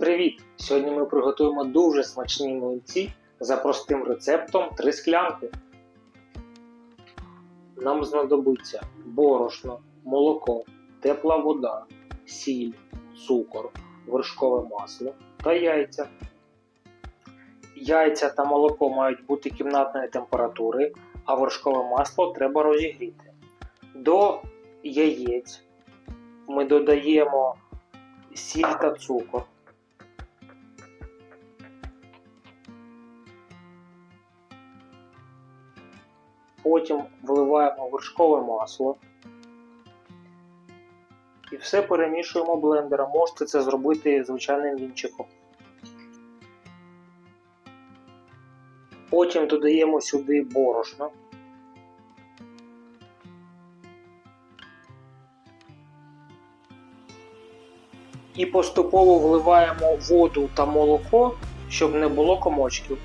привіт! Сьогодні ми приготуємо дуже смачні млинці за простим рецептом 3 склянки. Нам знадобиться борошно, молоко, тепла вода, сіль, цукор, вершкове масло та яйця. Яйця та молоко мають бути кімнатної температури, а вершкове масло треба розігріти. До яєць ми додаємо сіль та цукор. Потім вливаємо вершкове масло. І все перемішуємо блендером. Можете це зробити звичайним вінчиком. Потім додаємо сюди борошно. І поступово вливаємо воду та молоко, щоб не було комочків.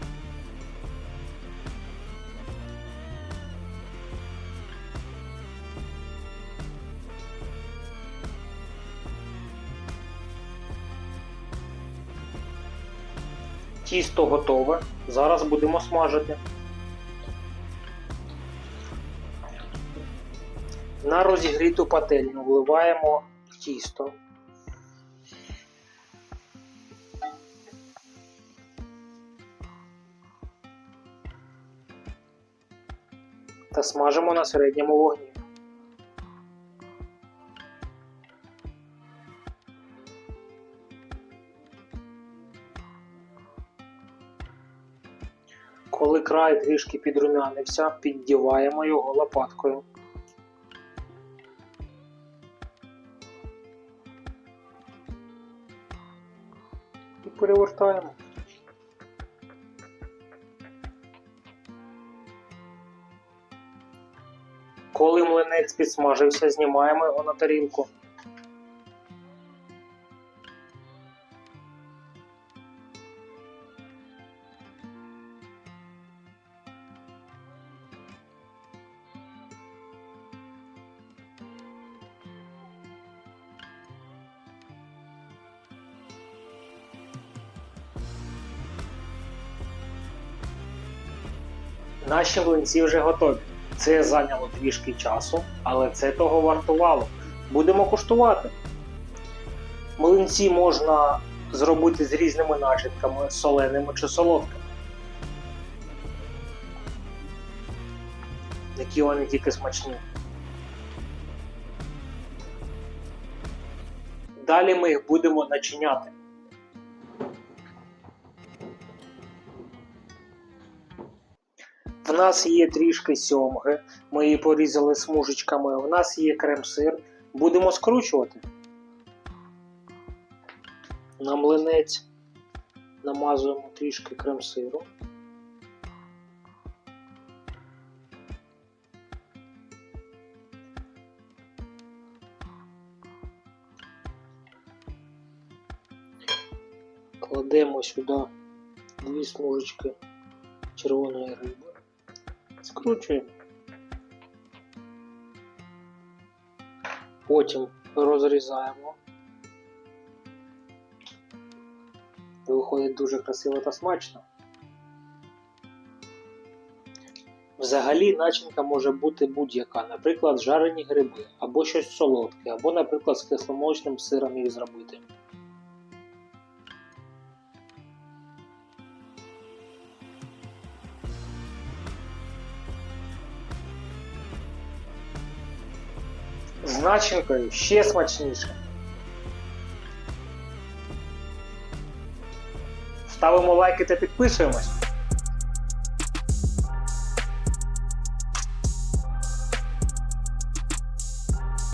Тісто готове. Зараз будемо смажити. На розігріту пательню вливаємо тісто. Та смажимо на середньому вогні. Коли край трішки підрумянився, піддіваємо його лопаткою. І перевертаємо. Коли млинець підсмажився, знімаємо його на тарілку. Наші млинці вже готові. Це зайняло трішки часу, але це того вартувало. Будемо куштувати. Млинці можна зробити з різними начинками, соленими чи солодкими. Які вони тільки смачні. Далі ми їх будемо начиняти. В нас є трішки сьомги, ми її порізали смужечками. В нас є крем-сир. Будемо скручувати. На млинець намазуємо трішки крем-сиру. Кладемо сюди дві смужечки червоної риби. Скручуємо. Потім розрізаємо. Виходить дуже красиво та смачно. Взагалі начинка може бути будь-яка, наприклад, жарені гриби, або щось солодке, або, наприклад, з кисломолочним сиром їх зробити. З начинкою ще смачніше. Ставимо лайки та підписуємось.